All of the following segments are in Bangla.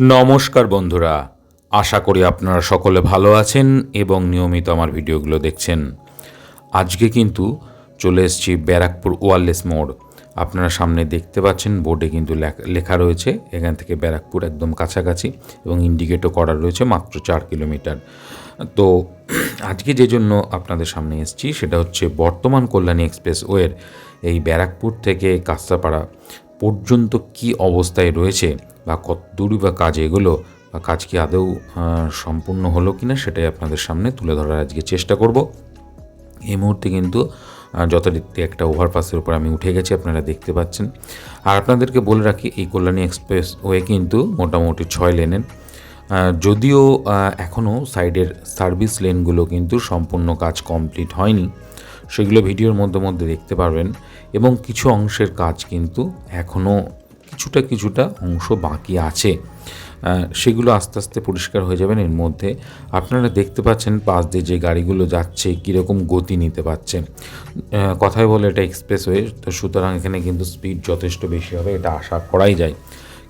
নমস্কার বন্ধুরা। আশা করি আপনারা সকলে ভালো আছেন এবং নিয়মিত আমার ভিডিওগুলো দেখছেন। আজকে কিন্তু চলে এসেছি ব্যারাকপুর ওয়ারলেস মোড়। আপনারা সামনে দেখতে পাচ্ছেন, বোর্ডে কিন্তু লেখ- রয়েছে, এখান থেকে ব্যারাকপুর একদম কাছাকাছি এবং ইন্ডিকেটও করা রয়েছে মাত্র চার কিলোমিটার। তো আজকে যে জন্য আপনাদের সামনে এসেছি সেটা হচ্ছে বর্তমান কল্যাণী এক্সপ্রেস ওয়ের এই ব্যারাকপুর থেকে কাস্তাপাড়া পর্যন্ত কি অবস্থায় রয়েছে বা কত দূরই বা কাজ এগুলো বা কাজ কি আদৌ সম্পূর্ণ হলো কি না সেটাই আপনাদের সামনে তুলে ধরার আজকে চেষ্টা করব। এই মুহূর্তে কিন্তু যথারীতি একটা ওভারপাসের উপর আমি উঠে গেছি, আপনারা দেখতে পাচ্ছেন। আর আপনাদেরকে বলে রাখি, এই কল্যাণী এক্সপ্রেস ওয়ে কিন্তু মোটামুটি ছয় লেনের। যদিও এখনও সাইডের সার্ভিস লেনগুলো কিন্তু সম্পূর্ণ কাজ কমপ্লিট হয়নি। সেগুলো ভিডিওর মধ্যে মধ্যে দেখতে পারবেন। এবং কিছু অংশের কাজ কিন্তু এখনও কিছুটা কিছুটা অংশ বাকি আছে। সেগুলো আস্তে আস্তে পরিষ্কার হয়ে যাবেন এর মধ্যে। আপনারা দেখতে পাচ্ছেন পাশ দিয়ে যে গাড়িগুলো যাচ্ছে, কীরকম গতি নিতে পারছে। কথায় বলে এটা এক্সপ্রেসওয়ে তো সুতরাং এখানে কিন্তু স্পিড যথেষ্ট বেশি হবে, এটা আশা করাই যায়।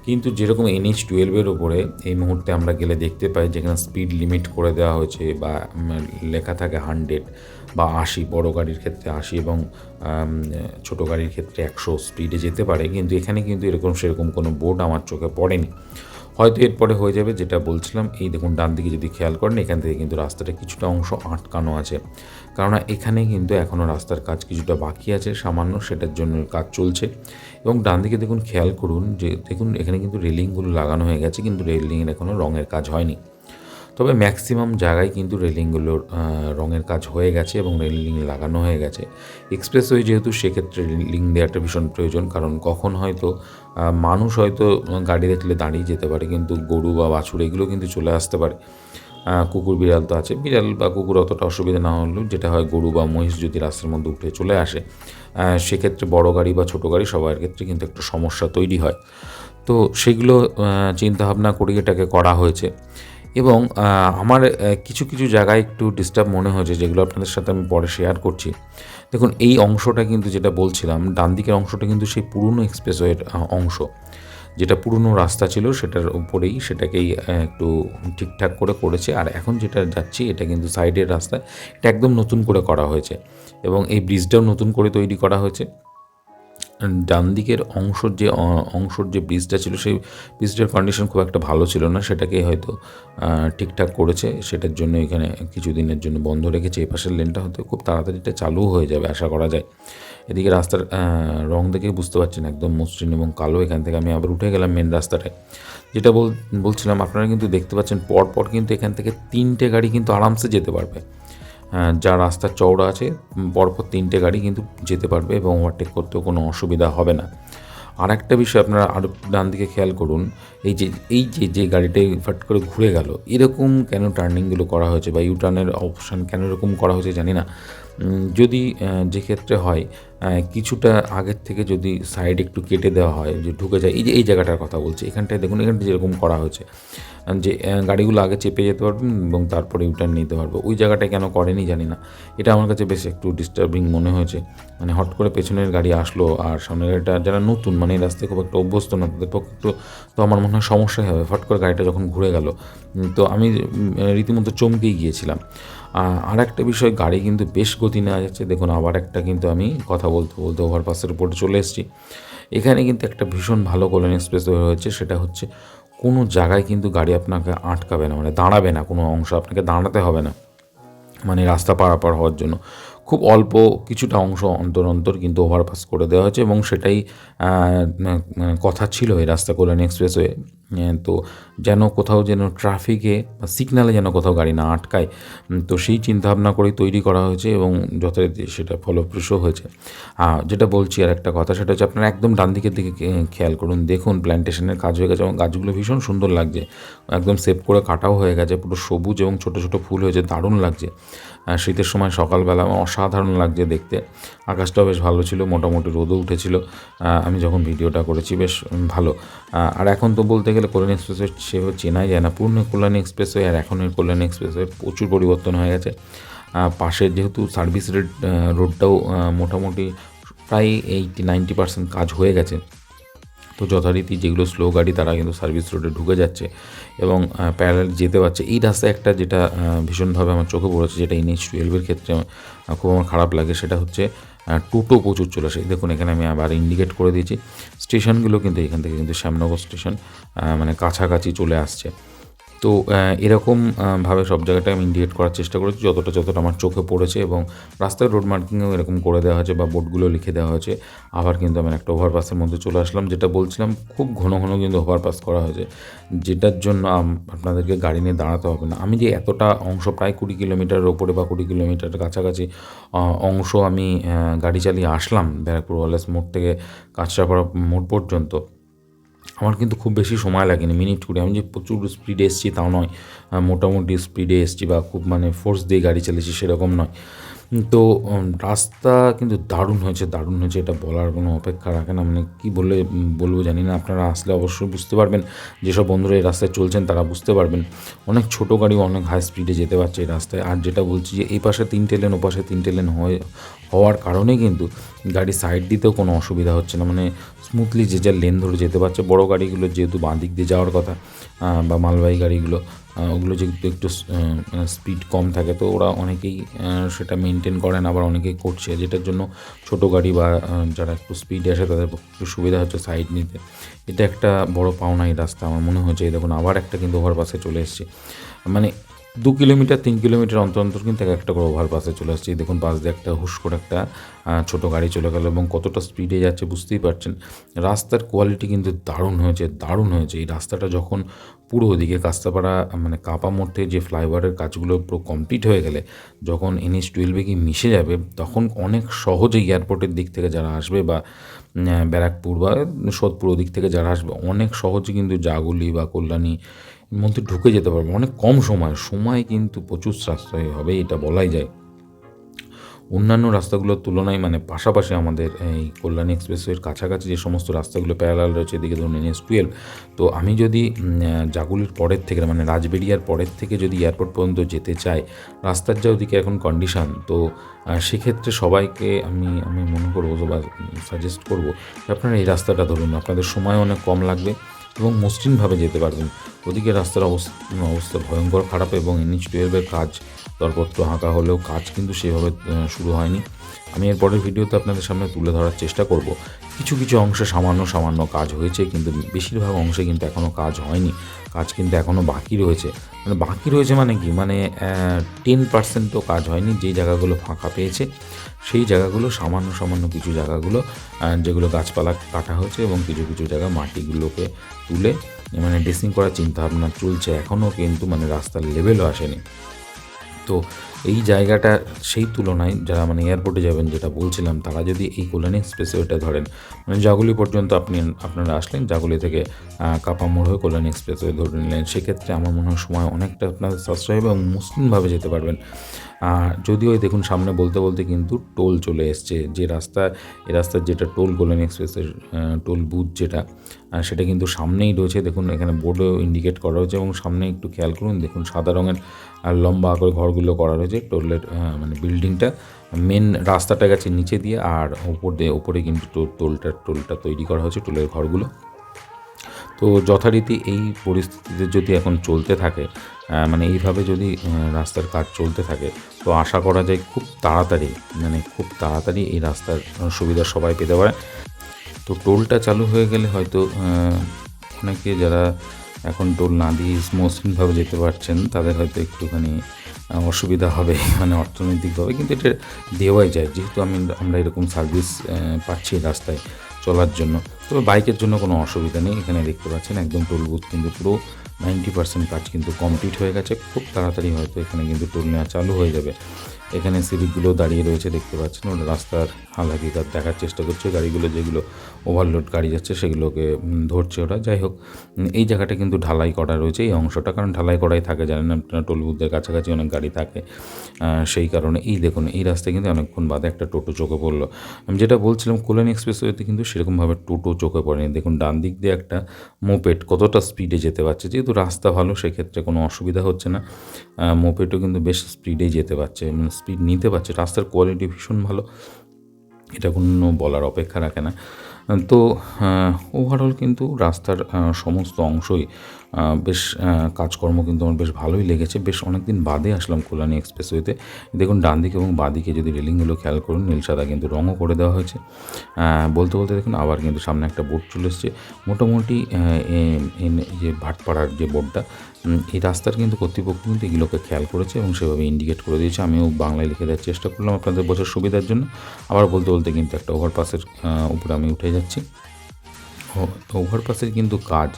কিন্তু যেরকম এনএইচ টুয়েলভের ওপরে এই মুহূর্তে আমরা গেলে দেখতে পাই যেখানে স্পিড লিমিট করে দেওয়া হয়েছে বা লেখা থাকে হান্ড্রেড বা আশি, বড় গাড়ির ক্ষেত্রে আশি এবং ছোট গাড়ির ক্ষেত্রে একশো স্পিডে যেতে পারে। কিন্তু এখানে কিন্তু এরকম সেরকম কোনো বোর্ড আমার চোখে পড়েনি। হয়তো এরপরে হয়ে যাবে যেটা বলছিলাম, এই দেখুন ডান দিকে যদি খেয়াল করেন, এখান থেকে কিন্তু রাস্তাটা কিছুটা অংশ আটকানো আছে। কেননা এখানে কিন্তু এখনও রাস্তার কাজ কিছুটা বাকি আছে, সামান্য সেটার জন্য কাজ চলছে। এবং ডান দিকে দেখুন, খেয়াল করুন যে দেখুন, এখানে কিন্তু রেলিংগুলো লাগানো হয়ে গেছে, কিন্তু রেলিংয়ের এখনও রঙের কাজ হয়নি। তবে ম্যাক্সিমাম জায়গায় কিন্তু রেলিংগুলোর রঙের কাজ হয়ে গেছে এবং রেলিং লাগানো হয়ে গেছে। এক্সপ্রেসওয়ে যেহেতু, সেক্ষেত্রে রেলিং দেওয়াটা ভীষণ প্রয়োজন, কারণ কখন হয়তো মানুষ হয়তো গাড়ি দেখলে দাঁড়িয়ে যেতে পারে, কিন্তু গরু বা বাছুর এগুলো কিন্তু চলে আসতে পারে। কুকুর বিড়াল তো আছে। বিড়াল বা কুকুর অতটা অসুবিধা না হলেও যেটা হয়, গরু বা মহিষ যদি রাস্তার মধ্যে উঠে চলে আসে সেক্ষেত্রে বড় গাড়ি বা ছোটো গাড়ি সবার ক্ষেত্রে কিন্তু একটা সমস্যা তৈরি হয়। তো সেগুলো চিন্তাভাবনা করে এটাকে করা হয়েছে। এবং আমার কিছু কিছু জায়গায় একটু ডিস্টার্ব মনে হয়েছে, যেগুলো আপনাদের সাথে আমি পরে শেয়ার করছি। দেখুন, এই অংশটা কিন্তু যেটা বলছিলাম, ডান দিকের অংশটা কিন্তু সেই পুরনো এক্সপ্রেসওয়ের অংশ। যেটা পুরনো রাস্তা ছিল, সেটার উপরেই সেটাকেই একটু ঠিকঠাক করে করেছে। আর এখন যেটা যাচ্ছি, এটা কিন্তু সাইডের রাস্তা। এটা একদম নতুন করে করা হয়েছে। এবং এই ব্রিজটাও নতুন করে তৈরি করা হয়েছে। ডান দিকের অংশর যে অংশর যে ব্রিজটা ছিল, সেই ব্রিজটার কন্ডিশন খুব একটা ভালো ছিল না। সেটাকে হয়তো ঠিকঠাক করেছে। সেটার জন্য এখানে কিছুদিনের জন্য বন্ধ রেখেছে। এই পাশের লেনটা হয়তো খুব তাড়াতাড়ি এটা চালু হয়ে যাবে, আশা করা যায়। এদিকে রাস্তার রং দেখে বুঝতে পারছেন একদম মসৃণ এবং কালো। এখান থেকে আমি আবার উঠে গেলাম মেন রাস্তাটায়। যেটা বলছিলাম, আপনারা কিন্তু দেখতে পাচ্ছেন, পরপর কিন্তু এখান থেকে তিনটে গাড়ি কিন্তু আরামসে যেতে পারবে। যা রাস্তা চওড়া আছে পরপর তিনটে গাড়ি কিন্তু যেতে পারবে এবং ওভারটেক করতেও কোনো অসুবিধা হবে না। আর একটা বিষয় আপনারা আরও ডান দিকে খেয়াল করুন, এই যে এই যে যে গাড়িটা ফাট করে ঘুরে গেল, এরকম কেন টার্নিংগুলো করা হয়েছে বা ইউটার্নের অপশান কেন এরকম করা হয়েছে জানি না। যদি যে ক্ষেত্রে হয় কিছুটা আগের থেকে যদি সাইড একটু কেটে দেওয়া হয় যে ঢুকে যায়, এই যে, এই জায়গাটার কথা বলছি, এখানটায় দেখুন, এখানটা যেরকম করা হয়েছে যে গাড়িগুলো আগে চেপে যেতে পারবেন এবং তারপরে ইউটার্ন নিতে পারবে, ওই জায়গাটায় কেন করেনি জানি না, এটা আমার কাছে বেশ একটু ডিস্টার্বিং মনে হয়েছে মানে হট করে পেছনের গাড়ি আসলো আর সামনের গাড়িটা যারা নতুন মানে এই রাস্তায় খুব একটা অভ্যস্ত না, তাদের পক্ষে একটু, তো আমার মনে হয় সমস্যাই হবে, হট করে গাড়িটা যখন ঘুরে গেল তো আমি রীতিমতো চমকেই গিয়েছিলাম আর একটা বিষয়, গাড়ি কিন্তু বেশ গতি নেওয়া যাচ্ছে। দেখুন, আবার একটা কিন্তু আমি কথা বলতে বলতে ওভারপাসের উপরে চলে এসেছি। এখানে কিন্তু একটা ভীষণ ভালো কল্যাণ এক্সপ্রেস হয়েছে, সেটা হচ্ছে কোনো জায়গায় কিন্তু গাড়ি আপনাকে আটকাবে না মানে দাঁড়াবে না, কোনো অংশ আপনাকে দাঁড়াতে হবে না। মানে রাস্তা পারাপার হওয়ার জন্য। খুব অল্প কিছুটা অংশ অন্তর অন্তর কিন্তু ওভারপাস করে দেওয়া হয়েছে এবং সেটাই কথা ছিল এই রাস্তা কল্যাণ এক্সপ্রেসওয়ে তো যেন কোথাও যেন ট্রাফিকে বা সিগনালে যেন কোথাও গাড়ি না আটকায় তো সেই চিন্তাভাবনা করেই তৈরি করা হয়েছে এবং যথারীতি সেটা ফলপ্রসূ হয়েছে। যেটা বলছি আর একটা কথা, সেটা হচ্ছে আপনারা একদম ডান দিকের দিকে খেয়াল করুন, দেখুন প্ল্যান্টেশনের কাজ হয়ে গেছে এবং গাছগুলো ভীষণ সুন্দর লাগছে। একদম সেভ করে কাটাও হয়ে গেছে, পুরো সবুজ এবং ছোটো ছোটো ফুল হয়েছে, দারুণ লাগছে। শীতের সময় সকালবেলা অসাধারণ লাগছে দেখতে। আকাশটাও বেশ ভালো ছিল, মোটামুটি রোদও উঠেছিল। আমি যখন ভিডিওটা করেছি বেশ ভালো। আর এখন তো বলতে গেলে কল্যাণী এক্সপ্রেসওয়ে সেভাবে চেনাই যায় না। পূর্ণ কল্যাণী এক্সপ্রেসওয়ে আর এখনের কল্যাণী এক্সপ্রেসওয়ে প্রচুর পরিবর্তন হয়ে গেছে। পাশের যেহেতু সার্ভিস রোড রোডটাও মোটামুটি প্রায় এইটি নাইনটি পার্সেন্ট কাজ হয়ে গেছে। তো যথারীতি যেগুলো স্লো গাড়ি তারা কিন্তু সার্ভিস রোডে ঢুকে যাচ্ছে এবং প্যারালাল যেতে পারছে। এই রাস্তায় একটা যেটা ভীষণভাবে আমার চোখে পড়েছে, যেটা এনএইচ টুয়েলভের ক্ষেত্রে খুব আমার খারাপ লাগে, সেটা হচ্ছে টোটো প্রচুর চলে আসে। দেখুন, এখানে আমি আবার ইন্ডিকেট করে দিয়েছি। স্টেশনগুলো কিন্তু এখান থেকে কিন্তু শ্যামনগর স্টেশন মানে কাছাকাছি চলে আসছে। তো আহ, এরকম ভাবে সব জায়গাটায় আমি ইন্ডিকেট করার চেষ্টা করেছি যতটা যতটা আমার চোখে পড়েছে এবং রাস্তায় রোড মার্কিংও এরকম করে দেওয়া হয়েছে বা বোর্ডগুলো লিখে দেওয়া হয়েছে। আবার কিন্তু আমি একটা ওভারপাসের মধ্যে চলে আসলাম যেটা বলছিলাম খুব ঘন ঘন কিন্তু ওভারপাস করা হয়েছে। যেটার জন্য আপনাদেরকে গাড়ি নিয়ে দাঁড়াতে হবে না। আমি যে এতটা অংশ প্রায় কুড়ি কিলোমিটারের ওপরে বা কুড়ি কিলোমিটারের কাছাকাছি অংশ আমি গাড়ি চালিয়ে আসলাম ব্যারাকপুর ওয়ালেস মোড় থেকে কাঁচরাপাড়া মোড় পর্যন্ত। আমার কিন্তু খুব বেশি সময় লাগেনি মিনিট কুড়ি। আমি যে প্রচুর স্পিডে এসেছি তাও নয় মোটামুটি স্পিডে এসেছি বা খুব মানে ফোর্স দিয়ে গাড়ি চালিয়েছি সেরকম নয়। তো রাস্তা কিন্তু দারুণ হয়েছে দারুণ হয়েছে এটা বলার কোনো অপেক্ষা রাখে না। মানে কী বলে বলব জানি না, আপনারা আসলে অবশ্যই বুঝতে পারবেন। যেসব বন্ধুরা এই রাস্তায় চলছেন তারা বুঝতে পারবেন। অনেক ছোটো গাড়িও অনেক হাই স্পিডে যেতে পারছে এই রাস্তায়। আর যেটা বলছি যে এই পাশে তিনটে লেন ও পাশে তিনটে লেন হয় হওয়ার কারণে কিন্তু গাড়ি সাইড দিতেও কোনো অসুবিধা হচ্ছে না। মানে স্মুথলি যে যার লেন ধরে যেতে পারছে। বড় গাড়িগুলো যেহেতু বাঁ দিক দিয়ে যাওয়ার কথা বা মালবাহী গাড়িগুলো ওগুলো যেহেতু একটু স্পিড কম থাকে, তো ওরা অনেকেই সেটা মেনটেন করেন, আবার অনেকেই করছে, যেটার জন্য ছোট গাড়ি বা যারা একটু স্পিডে আসে, তাদের একটু সুবিধা হচ্ছে সাইড নিতে। এটা একটা বড় পাওনা এই রাস্তা, আমার মনে হচ্ছে। দেখুন, আবার একটা কিন্তু ওভারপাসে চলে এসছে। মানে দু কিলোমিটার, তিন কিলোমিটার অন্তর অন্তর কিন্তু এক একটা করে ওভারপাসে চলে আসছে। দেখুন, পাশ দিয়ে একটা হুশ করে একটা ছোট গাড়ি চলে গেল এবং কতটা স্পিডে যাচ্ছে বুঝতেই পারছেন। রাস্তার কোয়ালিটি কিন্তু দারুণ হয়েছে দারুণ হয়েছে। এই রাস্তাটা যখন পুরো ওদিকে কাস্তাপাড়া মানে কাপা মোড় থেকে যে ফ্লাইওভারের কাজগুলো পুরো কমপ্লিট হয়ে গেলে, যখন এনএস টুয়েলভে গিয়ে মিশে যাবে, তখন অনেক সহজে এয়ারপোর্টের দিক থেকে যারা আসবে বা ব্যারাকপুর বা সোদপুর ওদিক থেকে যারা আসবে, অনেক সহজে কিন্তু জাগুলি বা কল্যাণী মধ্যে ঢুকে যেতে পারবে। অনেক কম সময়। সময় কিন্তু প্রচুর সাশ্রয় হবে, এটা বলাই যায়। অন্যান্য রাস্তাগুলোর তুলনায় মানে পাশাপাশি আমাদের এই কল্যাণী এক্সপ্রেসওয়ের কাছাকাছি যে সমস্ত রাস্তাগুলো প্যারালাল রয়েছে, এদিকে ধরুন এনএস টুয়েলভ তো আমি যদি জাগুলির পরের থেকে মানে রাজবেরিয়ার পরের থেকে যদি এয়ারপোর্ট পর্যন্ত যেতে চাই, রাস্তার যা ওদিকে এখন কন্ডিশন তো সেক্ষেত্রে সবাইকে আমি আমি মনে করব বা সাজেস্ট করব আপনারা এই রাস্তাটা ধরুন। আপনাদের সময় অনেক কম লাগবে। এবং মসৃণভাবে যেতে পারবেন। ওদিকে রাস্তার অবস্থা অবস্থা ভয়ঙ্কর, খারাপ এবং এনএইচ টুয়েলভের কাজ। দরপত্র হাঁকা হলেও কাজ কিন্তু সেভাবে শুরু হয়নি। আমি এর পরের ভিডিওতে আপনাদের সামনে তুলে ধরার চেষ্টা করব। কিছু কিছু অংশে সামান্য সামান্য কাজ হয়েছে, কিন্তু বেশিরভাগ অংশে কিন্তু এখনও কাজ হয়নি। কাজ কিন্তু এখনও বাকি রয়েছে। মানে বাকি রয়েছে মানে কি? মানে টেন পার্সেন্টও কাজ হয়নি যে জায়গাগুলো ফাঁকা পেয়েছে, সেই জায়গাগুলো, সামান্য সামান্য কিছু জায়গাগুলো যেগুলো গাছপালা কাটা হয়েছে এবং কিছু কিছু জায়গা মাটিগুলোকে তুলে মানে ড্রেসিং করার চিন্তাভাবনা চলছে এখনও কিন্তু মানে রাস্তার লেভেলও আসেনি। তো এই জায়গাটা সেই তুলনায় যারা মানে এয়ারপোর্টে যাবেন যেটা বলছিলাম তারা যদি এই কল্যাণী এক্সপ্রেসওয়েটা ধরেন মানে জাগুলি পর্যন্ত আপনি আপনারা আসলেন জাগুলি থেকে আহ, কাপা মোড় হয়ে কল্যাণী এক্সপ্রেসওয়ে ধরে নিলেন। সেক্ষেত্রে আমার মনে হয় সময় অনেকটা আপনাদের সাশ্রয় এবং মুসলিমভাবে যেতে পারবেন। আর যদিও দেখুন সামনে বলতে বলতে কিন্তু টোল চলে এসছে। যে রাস্তা এ রাস্তার যেটা টোল কল্যাণী এক্সপ্রেসের টোল বুথ যেটা সেটা কিন্তু সামনেই রয়েছে। দেখুন এখানে বোর্ডেও ইন্ডিকেট করা হয়েছে এবং সামনে একটু খেয়াল করুন দেখুন সাদা রঙের লম্বা করে ঘরগুলো করা রয়েছে। টোলের মানে বিল্ডিংটা মেন রাস্তাটা গেছে নিচে দিয়ে, আর ওপর দিয়ে, ওপরে কিন্তু টোলটা টোলটা তৈরি করা হয়েছে, টোলের ঘরগুলো। তো যথারীতি এই পরিস্থিতিতে যদি এখন চলতে থাকে মানে এইভাবে যদি রাস্তার কাজ চলতে থাকে, তো আশা করা যায় খুব তাড়াতাড়ি মানে খুব তাড়াতাড়ি এই রাস্তার সুবিধা সবাই পেতে পারে। তো টোলটা চালু হয়ে গেলে হয়তো অনেকে যারা এখন টোল না দিয়ে মসৃণভাবে যেতে পারছেন, তাদের হয়তো একটুখানি অসুবিধা হবে মানে অর্থনৈতিকভাবে, কিন্তু এটা দেওয়াই যায়। যেহেতু আমি, আমরা এরকম সার্ভিস পাচ্ছি রাস্তায় চলার জন্য। তবে বাইকের জন্য কোনো অসুবিধা নেই, এখানে দেখতে পাচ্ছেন একদম টোল বুথ কিন্তু পুরো নাইনটি পার্সেন্ট কাজ কিন্তু কমপ্লিট হয়ে গেছে। খুব তাড়াতাড়ি হয়তো এখানে কিন্তু টোল নেওয়া চালু হয়ে যাবে। এখানে সিভিকগুলো দাঁড়িয়ে রয়েছে, দেখতে পাচ্ছেন। ওরা রাস্তার হাল হাকিকাত দেখার চেষ্টা করছে। গাড়িগুলো যেগুলো ওভারলোড গাড়ি যাচ্ছে, সেগুলোকে ধরছে ওরা। যাই হোক এই জায়গাটা কিন্তু ঢালাই করা রয়েছে এই অংশটা, কারণ ঢালাই করাই থাকে জানেন আপনারা টোল বুথের কাছাকাছি অনেক গাড়ি থাকে সেই কারণে। এই দেখুন, এই রাস্তায় কিন্তু অনেকক্ষণ বাদে একটা টোটো চোখে পড়ল। আমি যেটা বলছিলাম কল্যাণ এক্সপ্রেসওয়েতে কিন্তু সেরকমভাবে টোটো চোখে পড়েনি। দেখুন ডান দিক দিয়ে একটা মোপেট কতটা স্পিডে যেতে পারছে। যেহেতু রাস্তা ভালো, সেক্ষেত্রে কোনো অসুবিধা হচ্ছে না। মোপেডও কিন্তু বেশ স্পিডেই যেতে পারছে মানে স্পিড নিতে পারছে। রাস্তার কোয়ালিটি ভীষণ ভালো, এটা কোনো বলার অপেক্ষা রাখে না। তো ওভারঅল কিন্তু রাস্তার সমস্ত অংশই বেশ কাজকর্ম কিন্তু আমার বেশ ভালোই লেগেছে। বেশ অনেক দিন বাদে আসলাম কল্যাণী এক্সপ্রেসওয়েতে। দেখুন ডান দিকে এবং বাঁদিকে যদি রেলিংগুলো খেয়াল করুন, নীল সাদা কিন্তু রঙও করে দেওয়া হয়েছে। বলতে বলতে দেখুন, আবার কিন্তু সামনে একটা বোর্ড চলে এসছে। মোটামুটি যে ভাটপাড়ার যে বোর্ডটা এই রাস্তার কিন্তু কর্তৃপক্ষ কিন্তু এগুলোকে খেয়াল করেছে এবং সেভাবে ইন্ডিকেট করে দিয়েছে। আমিও বাংলায় লিখে দেওয়ার চেষ্টা করলাম আপনাদের বোঝার সুবিধার জন্য। আবার বলতে বলতে কিন্তু একটা ওভারপাসের উপরে আমি উঠে যাচ্ছি। ওভারপাসের কিন্তু কাজ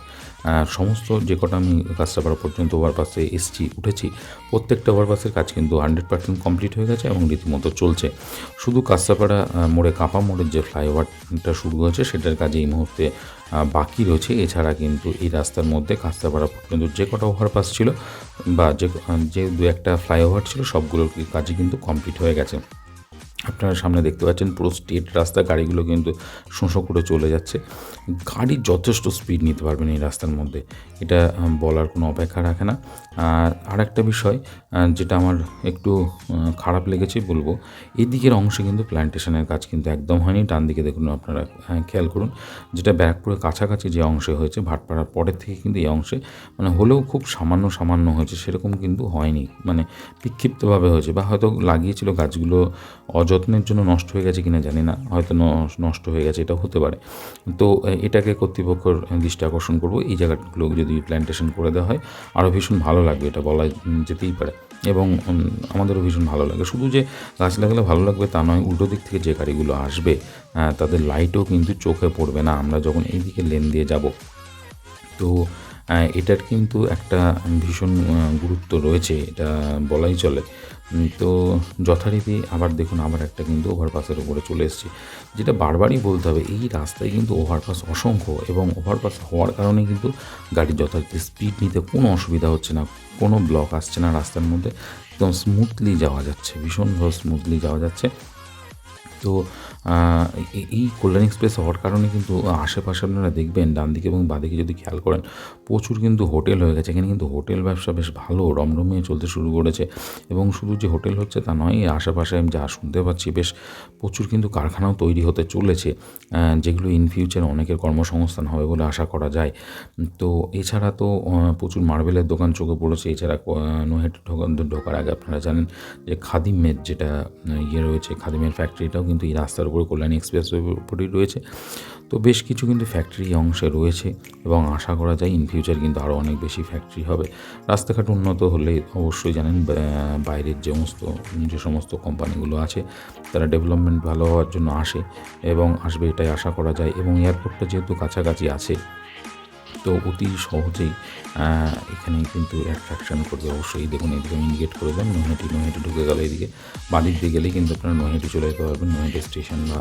সমস্ত যে কটা আমি কাজটাপাড়া পর্যন্ত ওভারপাসে এসছি, উঠেছি, প্রত্যেকটা ওভারপাসের কাজ কিন্তু হান্ড্রেড পার্সেন্ট কমপ্লিট হয়ে গেছে এবং রীতিমতো চলছে। শুধু কাস্তাপাড়া মোড়ে কাপা মোড়ের যে ফ্লাইওভারটা শুরু হয়েছে, সেটার কাজ এই মুহূর্তে বাকি রয়েছে। এছাড়া কিন্তু এই রাস্তার মধ্যে কাস্তাপাড়া পর্যন্ত যে কটা ওভারপাস ছিল বা যে যে দু একটা ফ্লাইওভার ছিল, সবগুলোর কাজই কিন্তু কমপ্লিট হয়ে গেছে। আপনারা সামনে দেখতে পাচ্ছেন পুরো স্টেট রাস্তা, গাড়িগুলো কিন্তু শোঁসো করে চলে যাচ্ছে। গাড়ি যথেষ্ট স্পিড নিতে পারবেন এই রাস্তার মধ্যে। এটা বলার কোনো অপেক্ষা রাখে না। আর আরেকটা বিষয় যেটা আমার একটু খারাপ লেগেছে বলব, এদিকের অংশে কিন্তু প্ল্যান্টেশনের কাজ কিন্তু একদম হয়নি। ডান দিকে দেখুন আপনারা খেয়াল করুন, যেটা ব্যারাকপুরের কাছাকাছি যে অংশে হয়েছে, ভাটপাড়ার পরের থেকে কিন্তু এই অংশে মানে হলেও খুব সামান্য সামান্য হয়েছে, সেরকম কিন্তু হয়নি। মানে বিক্ষিপ্তভাবে হয়েছে, বা হয়তো লাগিয়েছিল গাছগুলো অযত্নের জন্য নষ্ট হয়ে গেছে কিনা জানি না, হয়তো নষ্ট হয়ে গেছে, এটাও হতে পারে। তো এটাকে কর্তৃপক্ষের দৃষ্টি আকর্ষণ করব, এই জায়গাগুলো যদি প্ল্যান্টেশন করে দেওয়া হয়, আরও ভীষণ ভালো লাগবে, এটা বলা যেতেই পারে। এবং আমাদেরও ভীষণ ভালো লাগে। শুধু যে গাছ লাগালে ভালো লাগবে তা নয়, উল্টো দিক থেকে যে গাড়িগুলো আসবে তাদের লাইটও কিন্তু চোখে পড়বে না। আমরা যখন এই দিকে লেন দিয়ে যাব, তো এটার কিন্তু একটা ভীষণ গুরুত্ব রয়েছে, এটা বলাই চলে। তো যথারীতি আবার দেখুন, আবার একটা কিন্তু ওভারপাসের উপরে চলে এসেছি। যেটা বারবারই বলতে হবে, এই রাস্তায় কিন্তু ওভারপাস অসংখ্য এবং ওভারপাস হওয়ার কারণে কিন্তু গাড়ির যথারীতি স্পিড নিতে কোনো অসুবিধা হচ্ছে না, কোনো ব্লক আসছে না রাস্তার মধ্যে, একদম স্মুথলি যাওয়া যাচ্ছে, ভীষণভাবে স্মুথলি যাওয়া যাচ্ছে। তো এই- কল্যাণ এক্সপ্রেস হওয়ার কারণে কিন্তু আশেপাশে আপনারা দেখবেন ডান দিকে এবং বাদিকে যদি খেয়াল করেন প্রচুর কিন্তু হোটেল হয়ে গেছে। এখানে কিন্তু হোটেল ব্যবসা বেশ ভালো রমরমিয়ে চলতে শুরু করেছে এবং শুধু যে হোটেল হচ্ছে তা নয়, আশেপাশে আমি যা শুনতে পাচ্ছি বেশ প্রচুর কিন্তু কারখানাও তৈরি হতে চলেছে যেগুলো ইন ফিউচার অনেকের কর্মসংস্থান হবে বলে আশা করা যায়। তো এছাড়া তো প্রচুর মার্বেলের দোকান চোখে পড়েছে। এছাড়া নোহেট ঢোকার আগে আপনারা জানেন যে খাদিমের যেটা ইয়ে রয়েছে, খাদিমের ফ্যাক্টরিটাও কিন্তু এই রাস্তার উপরে কল্যাণী এক্সপ্রেসওয়ের উপরেই রয়েছে। তো বেশ কিছু কিন্তু ফ্যাক্টরি অংশে রয়েছে এবং আশা করা যায় ইন ফিউচার কিন্তু আরও অনেক বেশি ফ্যাক্টরি হবে। রাস্তাঘাট উন্নত হলে অবশ্যই জানেন বাইরের যে সমস্ত যে সমস্ত কোম্পানিগুলো আছে, তারা ডেভেলপমেন্ট ভালো হওয়ার জন্য আসে এবং আসবে এটাই আশা করা যায় এবং এয়ারপোর্টটা যেহেতু কাছাকাছি আছে তো অতি সহজেই এখানে কিন্তু অ্যাট্রাকশন করবে। অবশ্যই দেখুন, এদিকে আমি ইন্ডিকেট করে দিলাম, নৈহাটি নৈহাটি ঢুকে গেল এদিকে। বাড়ির দিকে গেলেই কিন্তু আপনারা নৈহাটি চলে যেতে পারবেন, নৈহাটি স্টেশন বা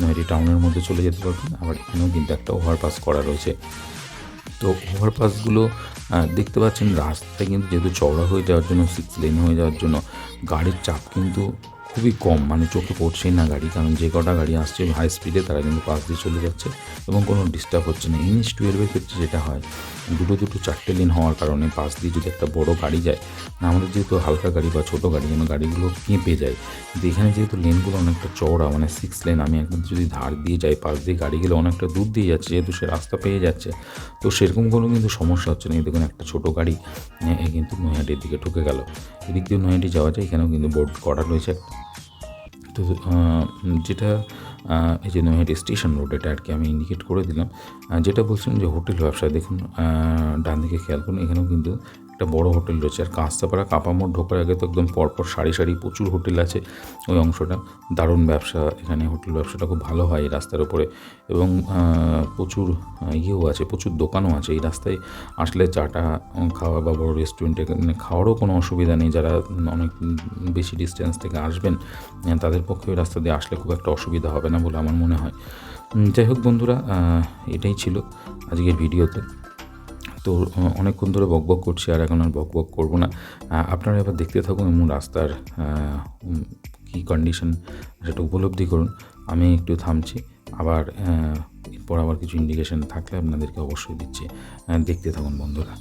নৈহাটি টাউনের মধ্যে চলে যেতে পারবেন। আবার এখানেও কিন্তু একটা ওভারপাস করা রয়েছে। তো ওভারপাসগুলো দেখতে পাচ্ছেন রাস্তা কিন্তু যেহেতু চওড়া হয়ে যাওয়ার জন্য সিক্স লেন হয়ে যাওয়ার জন্য, গাড়ির চাপ কিন্তু খুবই কম মানে চোখে পড়ছেই না গাড়ি, কারণ যে কটা গাড়ি আসছে হাই স্পিডে তারা কিন্তু পাশ দিয়ে চলে যাচ্ছে এবং কোনো ডিস্টার্ব হচ্ছে না। এনএস টুয়েলভের ক্ষেত্রে যেটা হয়, দুটো দুটো চারটে লেন হওয়ার কারণে পাশ দিয়ে যদি একটা বড় গাড়ি যায়, না আমাদের যেহেতু হালকা গাড়ি বা ছোটো গাড়ি, যেন গাড়িগুলো কেঁপে যায়, কিন্তু এখানে যেহেতু লেনগুলো অনেকটা চওড়া মানে সিক্স লেন আমি একদম যদি ধার দিয়ে যাই, পাশ দিয়ে গাড়ি গেলে অনেকটা দূর দিয়ে যাচ্ছে, যেহেতু সে রাস্তা পেয়ে যাচ্ছে, তো সেরকম কোনো কিন্তু সমস্যা হচ্ছে না। দেখুন একটা ছোটো গাড়ি কিন্তু নৈহাটির দিকে ঢুকে গেল। এদিক দিয়ে নৈহাটি যাওয়া যায়, এখানেও কিন্তু বোর্ড করা রয়েছে তো যেটা এই যে নৈহাটি স্টেশন রোড এটা আর কি আমি ইন্ডিকেট করে দিলাম। যেটা বলছিলাম যে হোটেল ব্যবসা দেখুন ডান দিকে খেয়াল করুন, এখানেও কিন্তু একটা বড় হোটেল রয়েছে, আর কাঁচতাপাড়া কাপামোড় ঢোকার আগে তো একদম পরপর সারি সারি প্রচুর হোটেল আছে ওই অংশটা। দারুণ ব্যবসা, এখানে হোটেল ব্যবসাটা খুব ভালো হয় এই রাস্তার উপরে। এবং প্রচুর ইয়েও আছে, প্রচুর দোকানও আছে। এই রাস্তায় আসলে চাটা খাওয়া বা বড় রেস্টুরেন্টে মানে খাওয়ারও কোনো অসুবিধা নেই। যারা অনেক বেশি ডিস্টেন্স থেকে আসবেন তাদের পক্ষে ওই রাস্তা দিয়ে আসলে খুব একটা অসুবিধা হবে না বলে আমার মনে হয়। যাই হোক বন্ধুরা এটাই ছিল আজকের ভিডিওতে। তো অনেকক্ষণ ধরে বক বক করছি আর এখন আর বক বক করব না। আপনারা এবার দেখতে থাকুন এবং রাস্তার কী কন্ডিশন সেটা উপলব্ধি করুন। আমি একটু থামছি, আবার এরপর আবার কিছু ইন্ডিকেশন থাকলে আপনাদেরকে অবশ্যই দিচ্ছি। দেখতে থাকুন বন্ধুরা।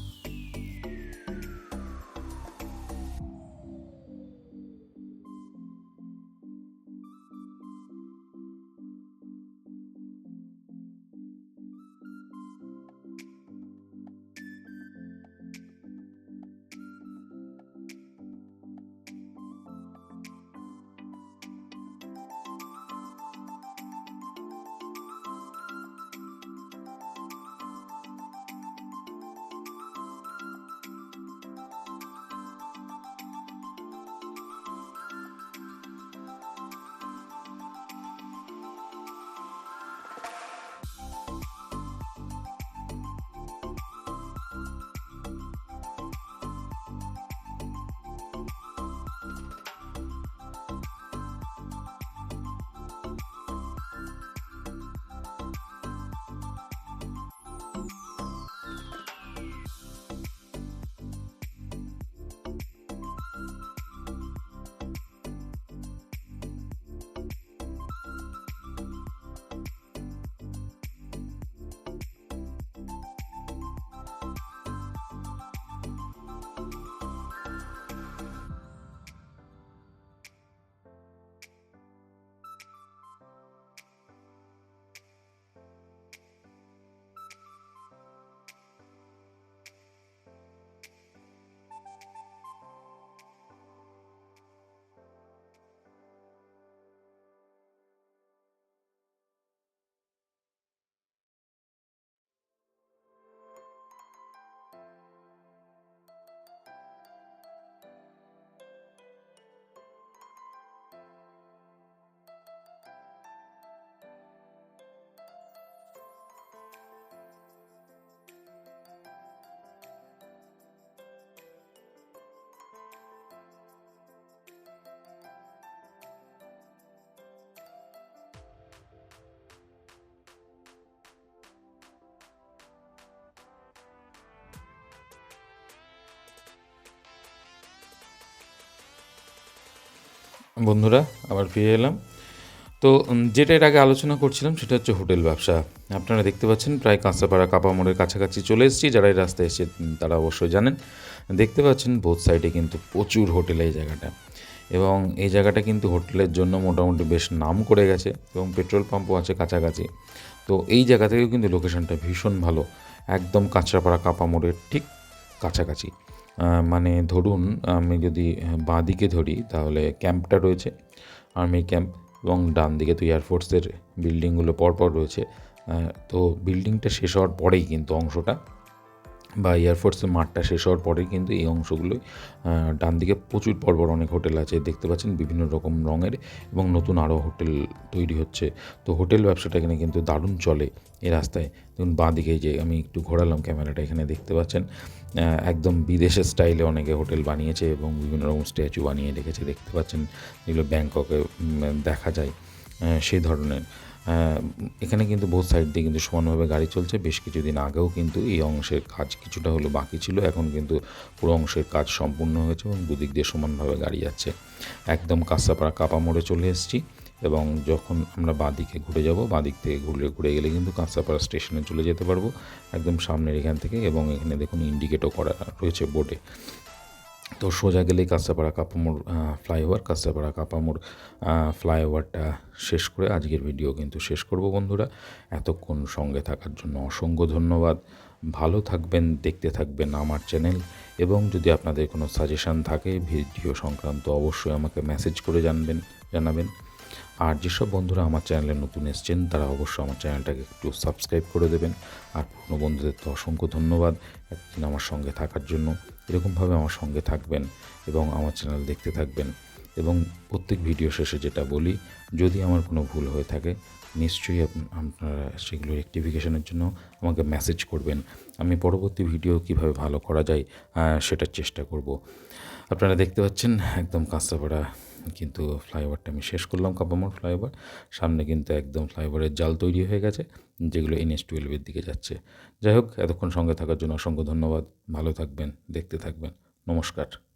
বন্ধুরা, আবার ফিরে এলাম। তো যেটা এর আগে আলোচনা করছিলাম সেটা হচ্ছে হোটেল ব্যবসা। আপনারা দেখতে পাচ্ছেন প্রায় কাঁচাপাড়া, কাপা মোড়ের কাছাকাছি চলে এসেছি। যারা এই রাস্তায় এসে তারা অবশ্যই জানেন। দেখতে পাচ্ছেন বোথ সাইডে কিন্তু প্রচুর হোটেল এই জায়গাটা। এবং এই জায়গাটা কিন্তু হোটেলের জন্য মোটামুটি বেশ নাম করে গেছে এবং পেট্রোল পাম্পও আছে কাছাকাছি। তো, এই জায়গা থেকেও কিন্তু লোকেশনটা ভীষণ ভালো। একদম কাঁচরাপাড়া কাপা মোড়ের ঠিক কাছাকাছি। মানে ধরুন আমি যদি বাঁ দিকে ধরি তাহলে ক্যাম্পটা রয়েছে। আর্মি ক্যাম্প এবং ডান দিকে তো এয়ারফোর্সের বিল্ডিংগুলো পরপর রয়েছে। তো বিল্ডিংটা শেষ হওয়ার পরেই কিন্তু অংশটা বা এয়ারফোর্সের মাঠটা শেষ হওয়ার পরে কিন্তু এই অংশগুলোই ডান দিকে প্রচুর পরপর অনেক হোটেল আছে, দেখতে পাচ্ছেন বিভিন্ন রকম রঙের এবং নতুন আরও হোটেল তৈরি হচ্ছে। তো হোটেল ব্যবসাটা এখানে কিন্তু দারুণ চলে এই রাস্তায়। দেখুন, বাঁ দিকে যে আমি একটু ঘোরালাম ক্যামেরাটা, এখানে দেখতে পাচ্ছেন একদম বিদেশের স্টাইলে অনেকে হোটেল বানিয়েছে এবং বিভিন্ন রকম স্ট্যাচু বানিয়ে রেখেছে, দেখতে পাচ্ছেন, যেগুলো ব্যাংককে দেখা যায় সেই ধরনের। এখানে কিন্তু বহু সাইড দিয়ে কিন্তু সমানভাবে গাড়ি চলছে। বেশ কিছুদিন আগেও কিন্তু এই অংশের কাজ কিছুটা হলো বাকি ছিল। এখন কিন্তু পুরো অংশের কাজ সম্পূর্ণ হয়েছে এবং দুদিক দিয়ে সমানভাবে গাড়ি যাচ্ছে। একদম কাঁচাপাড়া কাপা মোড়ে চলে এসেছি এবং যখন আমরা বাঁদিকে ঘুরে যাব, বাঁদিক থেকে ঘুরে ঘুরে গেলে কিন্তু কাঁচাপাড়া স্টেশনে চলে যেতে পারব। একদম সামনের এখান থেকে এবং এখানে দেখুন ইন্ডিকেটও করা রয়েছে বোর্ডে তো সোজা গেলেই কাঁচাপাড়া কাপামোড় ফ্লাইওভার। কাঁচাপাড়া কাপামোড় ফ্লাইওভারটা শেষ করে আজকের ভিডিও কিন্তু শেষ করব বন্ধুরা। এতক্ষণ সঙ্গে থাকার জন্য অসংখ্য ধন্যবাদ। ভালো থাকবেন, দেখতে থাকবেন আমার চ্যানেল। এবং যদি আপনাদের কোনো সাজেশান থাকে, ভিডিও সংক্রান্ত অবশ্যই আমাকে মেসেজ করে জানবেন, জানাবেন। আর যেসব বন্ধুরা আমার চ্যানেলে নতুন এসছেন, তারা অবশ্যই আমার চ্যানেলটাকে একটু সাবস্ক্রাইব করে দেবেন। আর পুরনো বন্ধুদের তো অসংখ্য ধন্যবাদ একদিন আমার সঙ্গে থাকার জন্য। এরকমভাবে আমার সঙ্গে থাকবেন এবং আমার চ্যানেল দেখতে থাকবেন। এবং প্রত্যেক ভিডিও শেষে যেটা বলি, যদি আমার কোনো ভুল হয়ে থাকে, নিশ্চয়ই আপনারা সেগুলো রেক্টিফিকেশনের জন্য আমাকে মেসেজ করবেন। আমি পরবর্তী ভিডিও কীভাবে ভালো করা যায় সেটার চেষ্টা করব। আপনারা দেখতে পাচ্ছেন, একদম কাঁচাপাড়া কিন্তু ফ্লাইওভারটা আমি শেষ করলাম কাপামোড় ফ্লাইওভার। সামনে কিন্তু একদম ফ্লাইওভারের জাল তৈরি হয়ে গেছে, যেগুলো এন এস টুয়েলভের দিকে যাচ্ছে। যাই হোক, এতক্ষণ সঙ্গে থাকার জন্য অসংখ্য ধন্যবাদ। ভালো থাকবেন, দেখতে থাকবেন। নমস্কার।